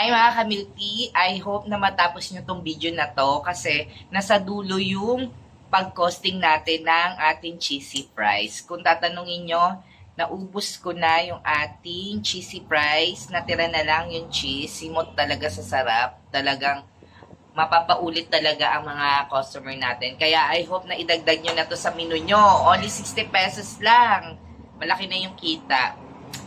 Hi mga kamilti, I hope na matapos nyo tong video na to kasi nasa dulo yung pag-costing natin ng ating cheesy fries. Kung tatanungin nyo, naubos ko na yung ating cheesy fries, natira na lang yung cheese, simot talaga sa sarap, talagang mapapaulit talaga ang mga customer natin. Kaya I hope na idagdag nyo na to sa menu nyo. Only 60 pesos lang. Malaki na yung kita.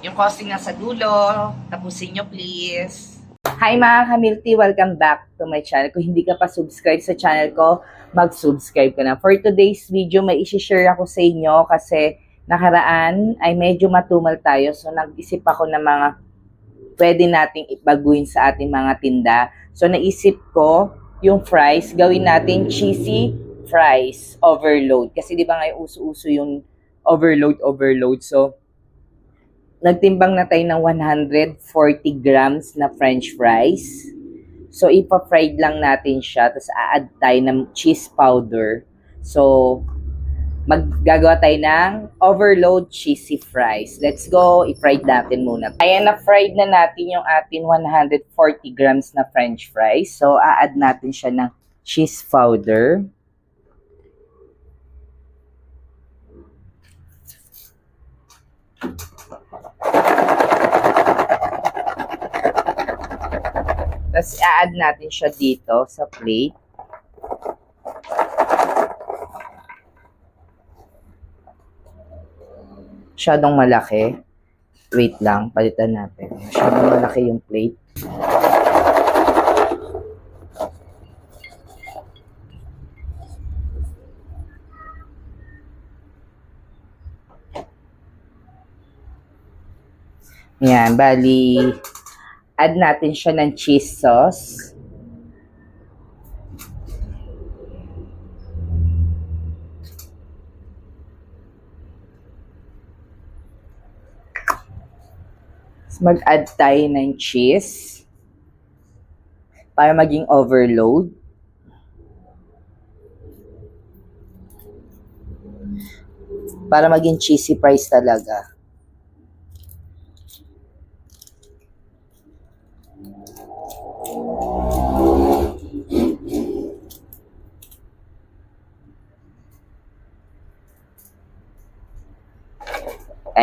Yung costing nasa dulo, tapusin nyo please. Hi mga kamilti, welcome back to my channel. Kung hindi ka pa subscribe sa channel ko, mag-subscribe ka na. For today's video, may isi-share ako sa inyo kasi nakaraan ay medyo matumal tayo. So nag-isip ako ng mga pwede nating ibaguhin sa ating mga tinda. So naisip ko, yung fries, gawin natin cheesy fries overload. Kasi di ba ngayon uso-uso yung overload, overload. So, nagtimbang na tayo ng 140 grams na french fries. So, ipa-fried lang natin siya. Tapos, a-add tayo ng cheese powder. So, maggagawa tayo ng overload cheesy fries. Let's go. I-fried natin muna. Ayan, na-fried na natin yung ating 140 grams na french fries. So, a-add natin siya ng cheese powder. Tapos, i-add natin siya dito sa plate. Masyadong malaki. Wait lang, palitan natin. Masyadong malaki yung plate. Yan, bali, add natin siya ng cheese sauce. Mag-add tayo ng cheese para maging overload. Para maging cheesy fries talaga.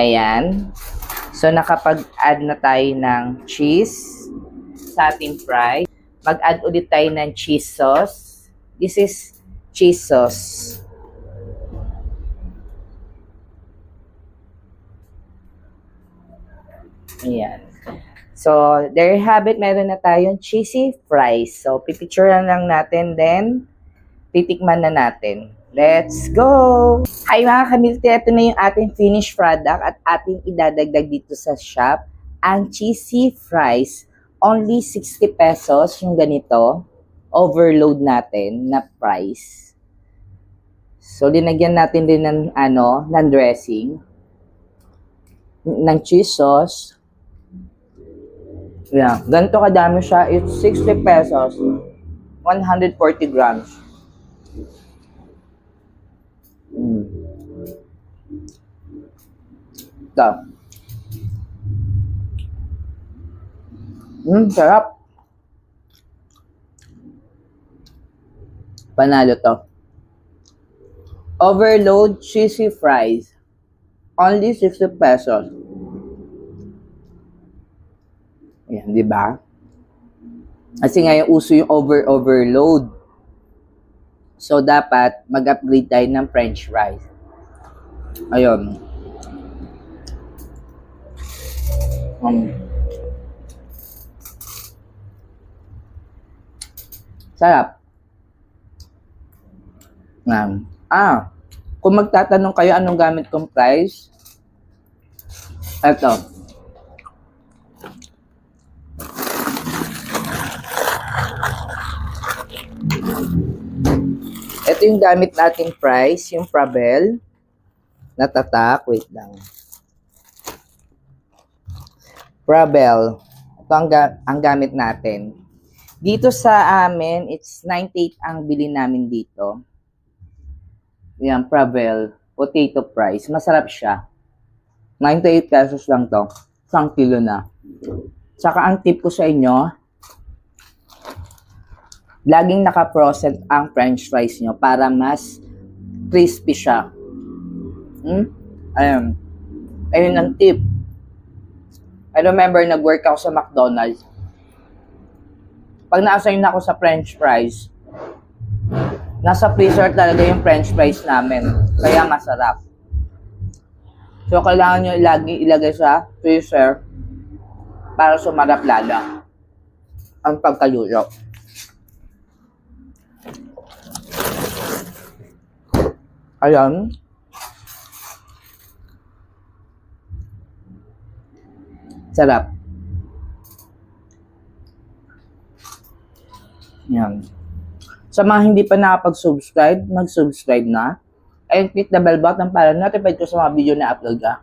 Ayan. So, nakapag-add na tayo ng cheese sa ating fry. Mag-add ulit tayo ng cheese sauce. This is cheese sauce. Ayan. So, there you have it. Meron na tayong cheesy fries. So, pipicturean lang natin, then titikman na natin. Let's go! Hi mga kamilti, ito na yung ating finished product at ating idadagdag dito sa shop. Ang cheesy fries, only 60 pesos yung ganito. Overload natin na price. So, linagyan natin din ng, ano, ng dressing. Ng cheese sauce. Yeah. Ganito kadami siya. It's 60 pesos. 140 grams. Mm. Ito. Mm, sarap. Panalo to. Overload cheesy fries. Only 60 pesos. Ayan, di ba? Kasi ngayon uso yung over-overload. So, dapat mag-upgrade tayo ng french fries. Ayun. Um, sarap. Um, ah, kung magtatanong kayo anong gamit kong fries, eto. Ito yung gamit nating price, yung Fravel. Natatak, wait lang. Fravel. Ito ang, ga- ang gamit natin. Dito sa amin, it's 98 ang bili namin dito. Yan, Fravel. Potato price. Masarap siya. 98 pesos lang to. Isang kilo na. Saka ang tip ko sa inyo, laging naka-frozen ang french fries nyo para mas crispy siya. Hmm? Ayun. Ayun ang tip. I remember nag-work ako sa McDonald's. Pag na-assign ako sa french fries, nasa freezer talaga yung french fries namin. Kaya masarap. So, kailangan nyo lagi ilagay sa freezer para sumarap lalo ang pagkaluto. Ayan. Sarap. Yan. Sa mga hindi pa nakapag-subscribe, mag-subscribe na. And click the bell button para notified ko sa mga video na upload ka.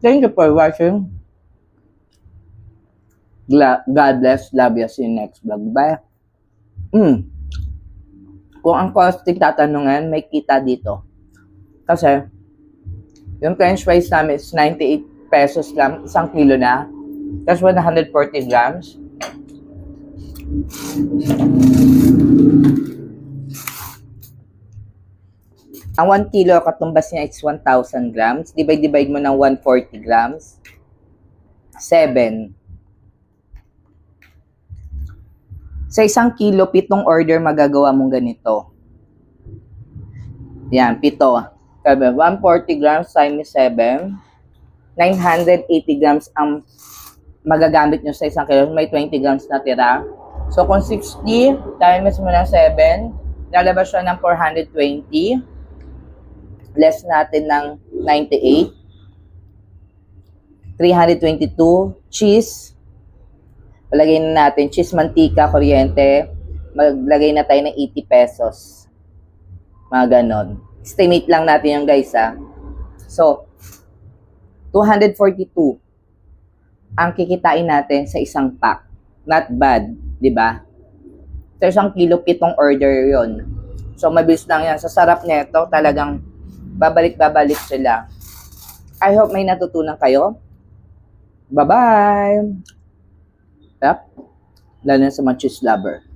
Thank you for watching. God bless. Love you. See you next vlog. Bye. Mm. Kung ang costing tatanungan, may kita dito. Kasi, yung french fries namin is 98 pesos lang, isang kilo na. Tapos 140 grams. Ang 1 kilo katumbas niya is 1,000 grams. Divide-divide mo ng 140 grams. 7. Sa isang kilo, pitong order magagawa mong ganito. Yan, pito. Sabi, 140 grams times 7. 980 grams ang magagamit nyo sa isang kilo. May 20 grams na tira. So, kung 60 times mo ng 7, lalabas siya ng 420. Less natin ng 98. 322. Cheese. Palagay na natin, cheese, mantika, kuryente. Maglagay na tayo ng 80 pesos. Mga ganon. Estimate lang natin yung guys, ha. So, 242 ang kikitain natin sa isang pack. Not bad, di ba? Sa isang kilo, pitong order yon. So, mabilis lang yan. Sa sarap nito, talagang babalik-babalik sila. I hope may natutunan kayo. Bye-bye! Yep. Lalo na sa mga cheese lover.